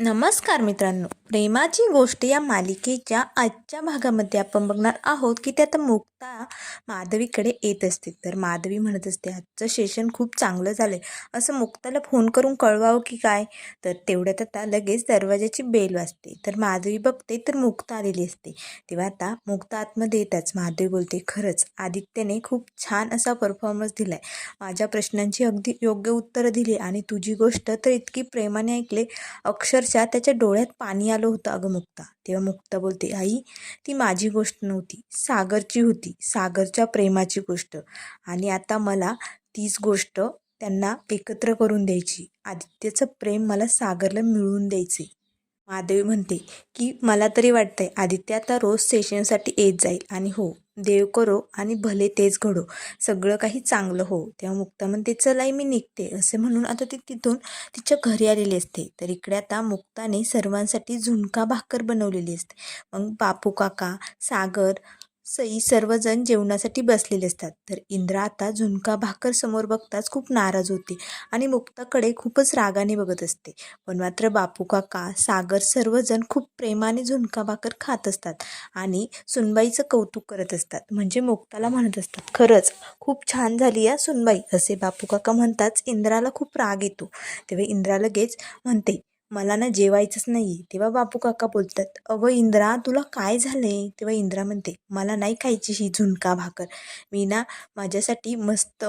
नमस्कार मित्रांनो. प्रेमाची गोष्ट या मालिकेच्या आजच्या भागामध्ये आपण बघणार आहोत की त्यात मुक्ता माधवीकडे येत असते. तर माधवी म्हणत असते आजचं सेशन खूप चांगलं झालं आहे असं मुक्ताला फोन करून कळवावं की काय? तर तेवढ्यात आता लगेच दरवाजाची बेल वाजते. तर माधवी बघते तर मुक्ता आलेली असते. तेव्हा आता मुक्ता आतमध्ये येताच माधवी बोलते खरंच आदित्यने खूप छान असा परफॉर्मन्स दिला आहे माझ्या प्रश्नांची अगदी योग्य उत्तरं दिली आणि तुझी गोष्ट तर इतकी प्रेमाने ऐकले. अक्षरशः त्याच्या डोळ्यात पाणी आलं होतं अगं मुक्ता. तेव्हा मुक्ता बोलते आई ती माझी गोष्ट नव्हती. सागरची होती. सागरच्या प्रेमाची गोष्ट. आणि आता मला तीच गोष्ट त्यांना एकत्र करून द्यायची. आदित्यचं प्रेम मला सागरला मिळवून द्यायचे माधवी म्हणते की मला तरी वाटतंय आदित्य आता रोज सेशनसाठी येत जाईल. आणि हो देव करो आणि भले तेच घडो. सगळं काही चांगलं हो. तेव्हा मुक्ता म्हणते चलाई मी निघते. असे म्हणून आता ती तिथून तिच्या घरी आलेली असते. तर इकडे आता मुक्ताने सर्वांसाठी झुणका भाकर बनवलेली असते. मग बापू काका सागर सई सर्वजण जेवणासाठी बसलेले असतात. तर इंद्रा आता झुणका भाकर समोर बघताच खूप नाराज होते आणि मुक्ताकडे खूपच रागाने बघत असते. पण मात्र बापू काका सागर सर्वजण खूप प्रेमाने झुणका भाकर खात असतात आणि सुनबाईचं कौतुक करत असतात. म्हणजे मुक्ताला म्हणत असतात खरंच खूप छान झाली या सुनबाई असे बापू काका म्हणताच इंद्राला खूप राग येतो. तेव्हा इंद्रा लगेच म्हणते मला ना जेवायचंच नाही तेव्हा बापू काका बोलतात अगं इंद्रा तुला काय झालंय? तेव्हा इंद्रा म्हणते मला नाही खायची ही झुणका भाकर. मी ना माझ्यासाठी मस्त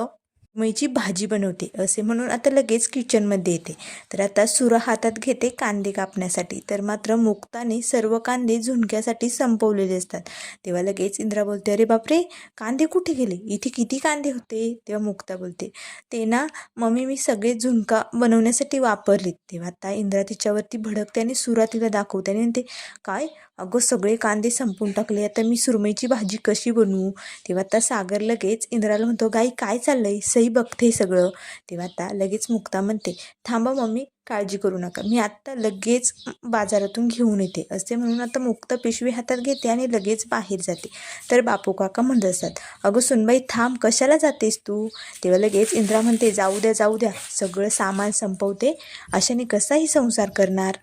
मेची भाजी बनवते असे म्हणून आता लगेच किचनमध्ये येते. तर आता सुरा हातात घेते कांदे कापण्यासाठी. तर मात्र मुक्ताने सर्व कांदे झुणक्यासाठी संपवलेले असतात. तेव्हा लगेच इंद्रा बोलते अरे बापरे कांदे कुठे गेले? इथे किती कांदे होते? तेव्हा मुक्ता बोलते ते ना मम्मी मी सगळे झुणका बनवण्यासाठी वापरलेत. तेव्हा आता इंद्रा तिच्यावरती भडकते आणि सुरा तिला दाखवते आणि म्हणते काय? अगं सगळे कांदे संपून टाकले. आता मी सुरमईची भाजी कशी बनवू? तेव्हा आता सागर लगेच इंद्राला म्हणतो गाई काय चाललंय? सई बघते सगळं. तेव्हा आता लगेच मुक्ता म्हणते थांबा मम्मी काळजी करू नका. मी आत्ता लगेच बाजारातून घेऊन येते. असे म्हणून आता मुक्त पिशवी हातात घेते आणि लगेच बाहेर जाते. तर बापू काका म्हणत असतात अगं सुनबाई थांब कशाला जातेस तू? तेव्हा लगेच इंद्रा म्हणते जाऊ द्या जाऊ द्या. सगळं सामान संपवते. अशाने कसाही संसार करणार?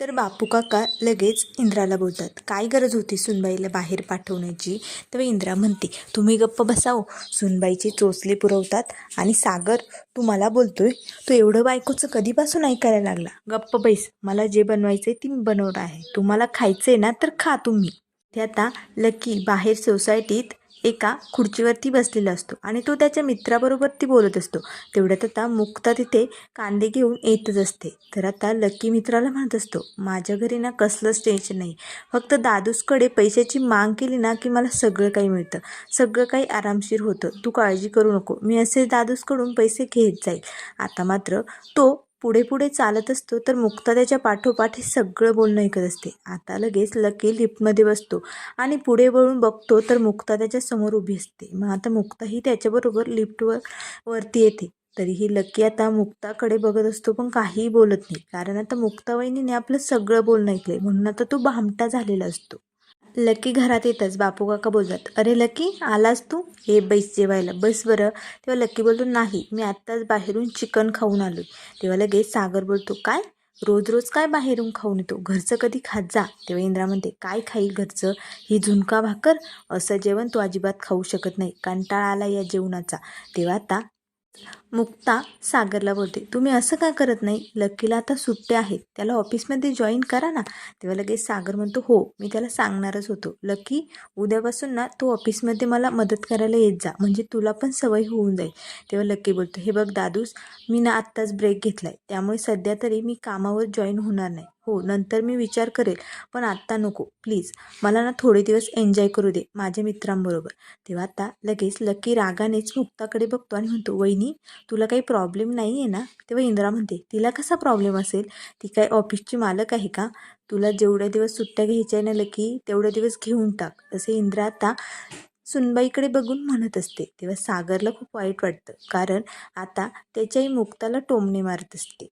तर बापू काका लगेच इंद्राला बोलतात काय गरज होती सुनबाईला बाहेर पाठवण्याची? तर इंद्रा म्हणते तुम्ही गप्प बसाव सुनबाईचे चोचले पुरवतात आणि सागर तू मला बोलतोय? तू एवढं बायकोचं कधीपासून ऐकायला लागला? गप्प बैस. मला जे बनवायचं आहे ती मी बनवणार आहे. तुम्हाला खायचं आहे ना तर खा तुम्ही. ते आता लकी बाहेर सोसायटीत एका खुर्चीवरती बसलेला असतो आणि तो त्याच्या मित्राबरोबर ती बोलत असतो. तेवढ्यात आता मुक्ता तिथे कांदे घेऊन येतच असते. तर आता लकी मित्राला म्हणत असतो माझ्या घरी ना कसलंच टेन्शन नाही. फक्त दादूसकडे पैशाची माग केली ना की मला सगळं काही मिळतं. सगळं काही आरामशीर होतं. तू काळजी करू नको. मी असे दादूसकडून पैसे घेत जाईल. आता मात्र तो पुढे पुढे चालत असतो तर मुक्ता त्याच्या पाठोपाठ हे सगळं बोलणं ऐकत असते. आता लगेच लकी लिफ्टमध्ये बसतो आणि पुढे वळून बघतो तर मुक्ता त्याच्यासमोर उभी असते. मग आता मुक्ताही त्याच्याबरोबर लिफ्टवर वरती येते. तरीही लकी आता मुक्ताकडे बघत असतो पण काहीही बोलत नाही. कारण आता मुक्तावहिनीने आपलं सगळं बोलणं ऐकलंय. म्हणून आता तो भामटा झालेला असतो. लकी घरात येतच. बापू काका बोलतात अरे लकी आलास तू? हे बैस जेवायला. बस बरं. तेव्हा लकी बोलतो नाही मी आत्ताच बाहेरून चिकन खाऊन आलो तेव्हा लगेच सागर बोलतो काय? रोज रोज काय बाहेरून खाऊन येतो? घरचं कधी खात जा. तेव्हा इंद्रा म्हणते काय खाईल घरचं? ही झुणका भाकर? असं जेवण तू अजिबात खाऊ शकत नाही. कंटाळा आला या जेवणाचा. तेव्हा आता मुक्ता सागरला बोलते तुम्ही असं का करत नाही? लकीला आता सुट्ट्या आहेत. त्याला ऑफिसमध्ये जॉईन करा ना. तेव्हा लगेच सागर म्हणतो हो मी त्याला सांगणारच होतो. लकी उद्यापासून ना तू ऑफिसमध्ये मला मदत करायला येत जा. म्हणजे तुला पण सवय होऊन जाईल. तेव्हा लकी बोलतो हे बघ दादूस मी ना आत्ताच ब्रेक घेतला आहे त्यामुळे सध्या तरी मी कामावर जॉईन होणार नाही. हो नंतर मी विचार करेल. पण आत्ता नको प्लीज. मला ना थोडे दिवस एन्जॉय करू दे माझ्या मित्रांबरोबर. तेव्हा आता लगेच लकी रागानेच मुक्ताकडे बघतो आणि म्हणतो वहिनी तुला काही प्रॉब्लेम नाही आहे ना? तेव्हा इंद्रा म्हणते तिला कसा प्रॉब्लेम असेल? ती काय ऑफिसची मालक आहे का? तुला जेवढ्या दिवस सुट्ट्या घ्यायच्या आहे ना लकी तेवढे दिवस घेऊन टाक. असे इंद्रा आता सुनबाईकडे बघून म्हणत असते. तेव्हा सागरला खूप वाईट वाटतं कारण आता त्याच्याही मुक्ताला टोमणे मारत असते.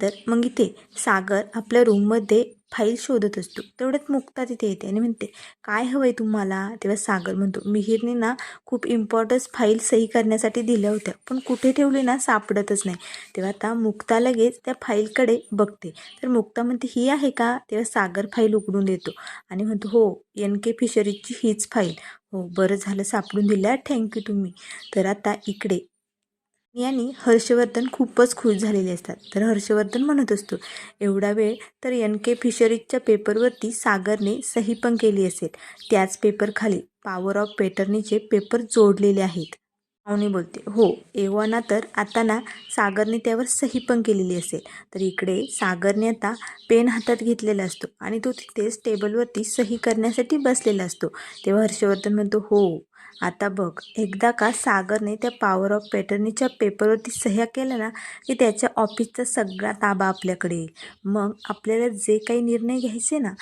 तर मग इथे सागर आपल्या रूममध्ये फाईल शोधत असतो. तेवढ्यात मुक्ता तिथे येते आणि म्हणते काय हवं आहे तुम्हाला? तेव्हा सागर म्हणतो मिहीरने ना खूप इम्पॉर्टन्स फाईल सही करण्यासाठी दिल्या होत्या पण कुठे ठेवली ना सापडतच नाही. तेव्हा आता मुक्ता लगेच त्या फाईलकडे बघते. तर मुक्ता म्हणते ही आहे का? तेव्हा सागर फाईल उघडून देतो आणि म्हणतो हो एन के फिशरीजची हीच फाईल हो बरं झालं सापडून दिल्या. थँक्यू तुम्ही. तर आता इकडे यांनी हर्षवर्धन खूपच खुश झालेले असतात. तर हर्षवर्धन म्हणत असतो एवढा वेळ तर एन के फिशरीजच्या पेपरवरती सागरने सही पण केली असेल. त्याच पेपरखाली पॉवर ऑफ पेटर्नीचे पेपर जोडलेले आहेत. पाहुणे बोलते हो एव्हाना तर आता ना सागरने त्यावर सही पण केलेली असेल. तर इकडे सागरने आता पेन हातात घेतलेला असतो आणि तो तिथेच टेबलवरती सही करण्यासाठी बसलेला असतो. तेव्हा हर्षवर्धन म्हणतो हो आता बघ एकदा का सागरने त्या पॉवर ऑफ पॅटर्नीच्या पेपरवरती सह्या केल्या ना की त्याच्या ऑफिसचा सगळा ताबा आपल्याकडे येईल. मग आपल्याला जे काही निर्णय घ्यायचे ना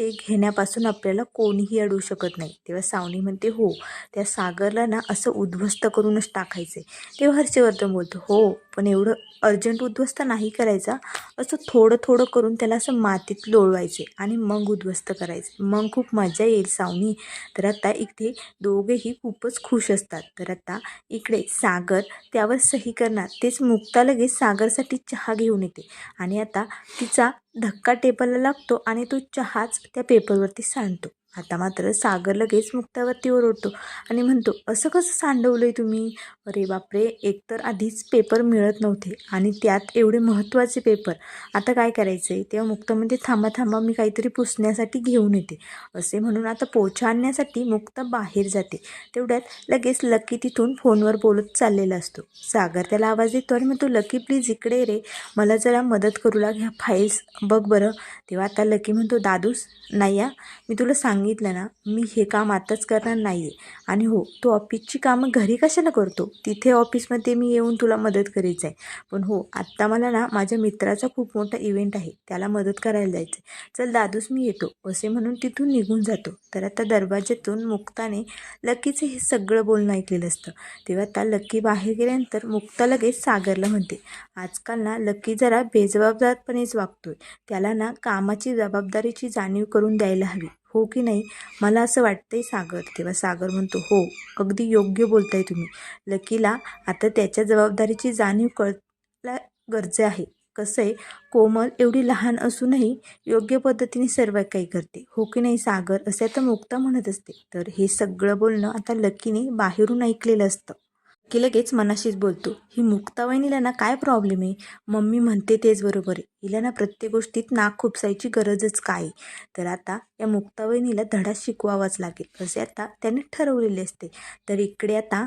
ते घेण्यापासून आपल्याला कोणीही अडवू शकत नाही. तेव्हा सावनी म्हणते हो त्या सागरला ना असं उद्ध्वस्त करूनच टाकायचे तेव्हा हर्षवर्धन बोलतो हो पण एवढं अर्जंट उद्ध्वस्त नाही करायचा. असं थोडं थोडं करून त्याला असं मातीत लोळवायचे आणि मग उद्ध्वस्त करायचे. मग खूप मजा येईल सावनी. तर आता इथे दोघेही खूपच खुश असतात. तर आता इकडे सागर त्यावर सही करणार. तेच मुक्ता लगेच सागरसाठी चहा घेऊन येते. आणि आता तिचा धक्का टेबलला लागतो आणि तो चहाच त्या पेपरवरती सांडतो. आता मात्र सागर लगेच मुक्तावरती ओरडतो आणि म्हणतो असं कसं सांडवलं आहे तुम्ही? अरे बापरे एकतर आधीच पेपर मिळत नव्हते आणि त्यात एवढे महत्त्वाचे पेपर. आता काय करायचं आहे तेव्हा मुक्ता म्हणजे थांबा थांबा मी काहीतरी पुसण्यासाठी घेऊन येते. असे म्हणून आता पोछा आणण्यासाठी मुक्ता बाहेर जाते. तेवढ्यात लगेच लकी तिथून फोनवर बोलत चाललेला असतो. सागर त्याला आवाज देतो आणि म्हणतो लकी प्लीज इकडे रे. मला जरा मदत करू लाग ह्या फाईल्स बघ बरं. तेव्हा आता लकी म्हणतो दादूस नाही या मी तुला सांगितलं ना मी हे काम आताच करणार नाही आहे आणि हो तू ऑफिसची कामं घरी कशाला करतो? तिथे ऑफिसमध्ये मी येऊन तुला मदत करायचं आहे पण हो आत्ता मला ना माझ्या मित्राचा खूप मोठा इव्हेंट आहे. त्याला मदत करायला जायचं आहे चल दादूस मी येतो. असे म्हणून तिथून निघून जातो. तर आता दरवाज्यातून मुक्ताने लकीचं हे सगळं बोलणं ऐकलेलं असतं. तेव्हा त्या लकी बाहेर गेल्यानंतर मुक्ता लगेच सागरला म्हणते आजकाल ना लकी जरा बेजबाबदारपणेच वागतोय. त्याला ना कामाची जबाबदारीची जाणीव करून द्यायला हवी. हो की नाही? मला असं वाटतंय सागर तेव्हा सागर म्हणतो हो अगदी योग्य बोलताय तुम्ही. लकीला आता त्याच्या जबाबदारीची जाणीव कळला गरजे आहे. कसं आहे कोमल एवढी लहान असूनही योग्य पद्धतीने सर्व काही करते. हो की नाही सागर? असे आता मुक्ता म्हणत असते. तर हे सगळं बोलणं आता लकीने बाहेरून ऐकलेलं असतं. की लगेच मनाशीच बोलतो. ही मुक्तावहिनीला ना काय प्रॉब्लेम आहे? मम्मी म्हणते तेच बरोबर आहे. हिला ना प्रत्येक गोष्टीत नाक खुपसायची गरजच काय? आहे? तर आता या मुक्तावहिनीला धडा शिकवावाच लागेल. असे आता त्याने ठरवलेले असते. तर इकडे आता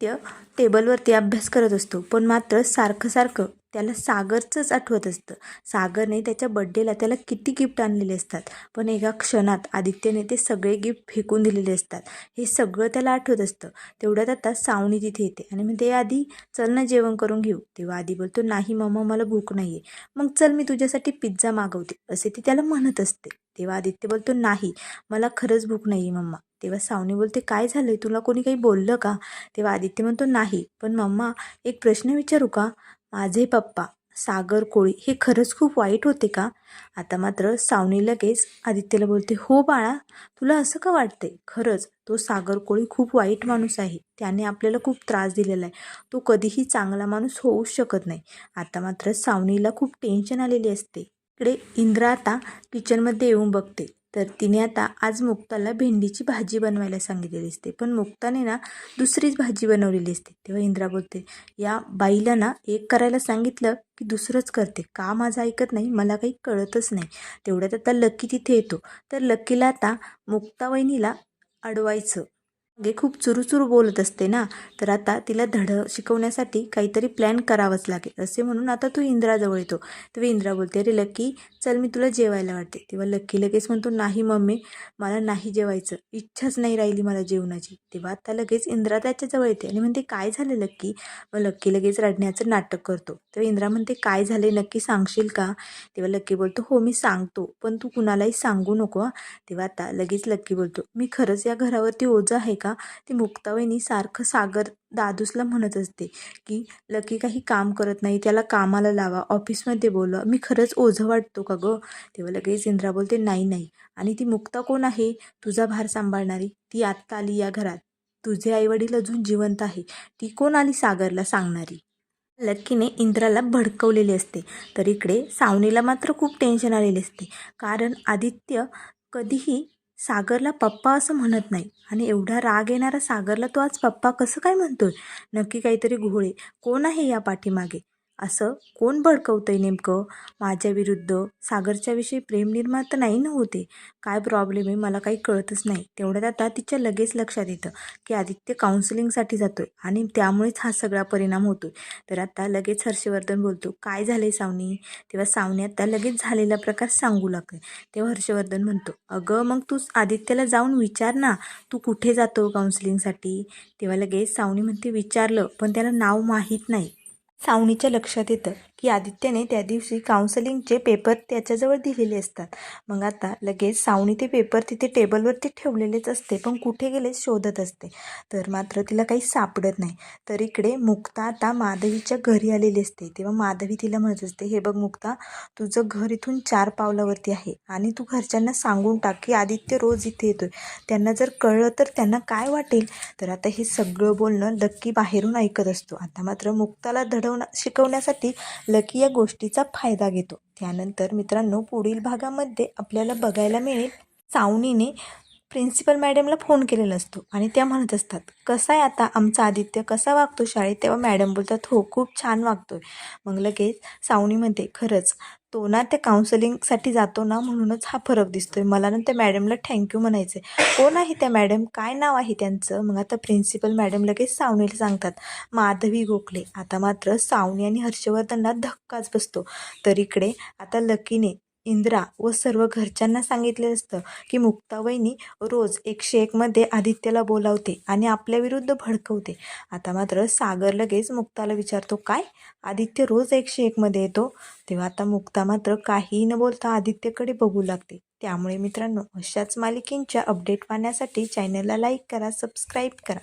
त्या टेबलवरती अभ्यास करत असतो. पण मात्र सारखं सारखं त्याला सागरचंच आठवत असतं. सागरने त्याच्या बड्डेला त्याला किती गिफ्ट आणलेले असतात. पण एका क्षणात आदित्यने ते सगळे गिफ्ट फेकून दिलेले असतात. हे सगळं त्याला आठवत असतं. तेवढ्यात आता सावणी तिथे येते. आणि म्हणते आधी चल ना जेवण करून घेऊ. तेव्हा आधी बोलतो नाही मम्मा मला भूक नाही आहे मग चल मी तुझ्यासाठी पिझ्झा मागवते. असे ती त्याला म्हणत असते. तेव्हा आदित्य बोलतो नाही मला खरंच भूक नाही आहे मम्मा तेव्हा सावनी बोलते काय झालं आहे तुला कोणी काही बोललं का? तेव्हा आदित्य म्हणतो नाही. पण मम्मा एक प्रश्न विचारू का? माझे पप्पा सागर कोळी हे खरंच खूप वाईट होते का? आता मात्र सावनी लगेच आदित्यला बोलते हो बाळा तुला असं का वाटते खरंच तो सागर कोळी खूप वाईट माणूस आहे. त्याने आपल्याला खूप त्रास दिलेला आहे तो कधीही चांगला माणूस होऊच शकत नाही. आता मात्र सावनीला खूप टेन्शन आलेली असते. इकडे इंद्रा आता किचनमध्ये येऊन बघते. तर तिने आता आज मुक्ताला भेंडीची भाजी बनवायला सांगितलेली असते. पण मुक्ताने ना दुसरीच भाजी बनवलेली असते. तेव्हा इंद्रा बोलते या बाईला ना एक करायला सांगितलं की दुसरंच करते. का माझं ऐकत नाही? मला काही कळतच नाही. तेवढ्यात आता लक्की तिथे येतो. तर लक्कीला आता मुक्ता वहिनीला अडवायचं. मागे खूप चुरूचुरू बोलत असते ना तर आता तिला धड शिकवण्यासाठी काहीतरी प्लॅन करावाच लागेल. असे म्हणून आता तू इंद्राजवळ येतो. तेव्हा इंद्रा बोलते अरे लक्की चल मी तुला जेवायला वाटते तेव्हा लक्की लगेच म्हणतो नाही मम्मी मला नाही जेवायचं. इच्छाच नाही राहिली मला जेवणाची. तेव्हा आता लगेच इंद्रा त्याच्याजवळ येते आणि म्हणते काय झालं लक्की मग लक्की लगेच रडण्याचं नाटक करतो. तेव्हा इंद्रा म्हणते काय झाले नक्की सांगशील का? तेव्हा लक्की बोलतो हो मी सांगतो पण तू कुणालाही सांगू नको तेव्हा आता लगेच लक्की बोलतो मी खरंच या घरावरती ओझं आहे का? का ती मुक्तावहिनी सारखं सागर दादूसला म्हणत असते की लकी काही काम करत नाही त्याला कामाला लावा ऑफिसमध्ये बोलवा. मी खरंच ओझं वाटतो का गं? तेव्हा लगेच इंद्रा बोलते नाही नाही. आणि ती मुक्ता कोण आहे? तुझा भार सांभाळणारी. ती आत्ता आली या घरात. तुझे आईवडील अजून जिवंत आहे. ती कोण आली सागरला सांगणारी? लक्कीने इंद्राला भडकवलेले असते. तर इकडे सावनीला मात्र खूप टेन्शन आलेले असते. कारण आदित्य कधीही सागरला पप्पा असं म्हणत नाही. आणि एवढा राग येणारा सागरला तो आज पप्पा कसं काय म्हणतोय? नक्की काहीतरी घोळे. कोण आहे या पाठीमागे? असं कोण भडकवतंय नेमकं? माझ्या विरुद्ध प्रेम निर्माण तर नाही ना होते? काय प्रॉब्लेम आहे? मला काही कळतच नाही. तेवढ्यात आता तिच्या लगेच लक्षात येतं की आदित्य काउन्सिलिंगसाठी जातो आहे आणि त्यामुळेच हा सगळा परिणाम होतो आहे तर आता लगेच हर्षवर्धन बोलतो काय झालंय सावनी? तेव्हा सावनी आता लगेच झालेला प्रकार सांगू लागते. तेव्हा हर्षवर्धन म्हणतो अगं मग तू आदित्यला जाऊन विचार ना. तू कुठे जातो काउन्सिलिंगसाठी तेव्हा लगेच सावनी म्हणते विचारलं पण त्याला नाव माहीत नाही. सावनीच्या लक्षात येतं. की आदित्यने त्या दिवशी काउन्सिलिंगचे पेपर त्याच्याजवळ दिलेले असतात. मग आता लगेच सावणी ते पेपर तिथे टेबलवरती ठेवलेलेच असते पण कुठे गेले शोधत असते. तर मात्र तिला काही सापडत नाही. तर इकडे मुक्ता आता माधवीच्या घरी आलेली असते. तेव्हा माधवी तिला म्हणत असते हे बघ मुक्ता तुझं घर इथून चार पावलावरती आहे आणि तू घरच्यांना सांगून टाक की आदित्य रोज इथे येतोय. त्यांना जर कळलं तर त्यांना काय वाटेल? तर आता हे सगळं बोलणं नक्की बाहेरून ऐकत असतो. आता मात्र मुक्ताला धडवणं शिकवण्यासाठी लकी या गोष्टीचा फायदा घेतो. त्यानंतर मित्रांनो पुढील भागामध्ये आपल्याला बघायला मिळेल सावनीने प्रिन्सिपल मॅडमला फोन केलेला असतो आणि त्या म्हणत असतात कसा आहे आता आमचा आदित्य? कसा वागतो शाळेत? तेव्हा मॅडम बोलतात हो खूप छान वागतोय. मग लगेच सावनीमध्ये खरंच तो ना त्या काउन्सिलिंगसाठी जातो ना म्हणूनच हा फरक दिसतोय. मला ना त्या मॅडमला थँक्यू म्हणायचं आहे कोण आहे त्या मॅडम काय नाव आहे त्यांचं? मग आता प्रिन्सिपल मॅडम लगेच सावनीला सांगतात. माधवी गोखले. आता मात्र सावनी आणि हर्षवर्धनला धक्काच बसतो. तर इकडे आता लकीने इंद्रा व सर्व घरच्यांना सांगितले असतं की मुक्तावहिनी रोज एकशे एकमध्ये आदित्यला बोलावते आणि आपल्या विरुद्ध भडकवते. आता मात्र सागर लगेच मुक्ताला विचारतो काय? आदित्य रोज एकशे एकमध्ये येतो? तेव्हा आता मुक्ता मात्र काहीही न बोलता आदित्यकडे बघू लागते. त्यामुळे मित्रांनो अशाच मालिकेंच्या अपडेट पाहण्यासाठी चॅनलला लाईक करा सबस्क्राईब करा.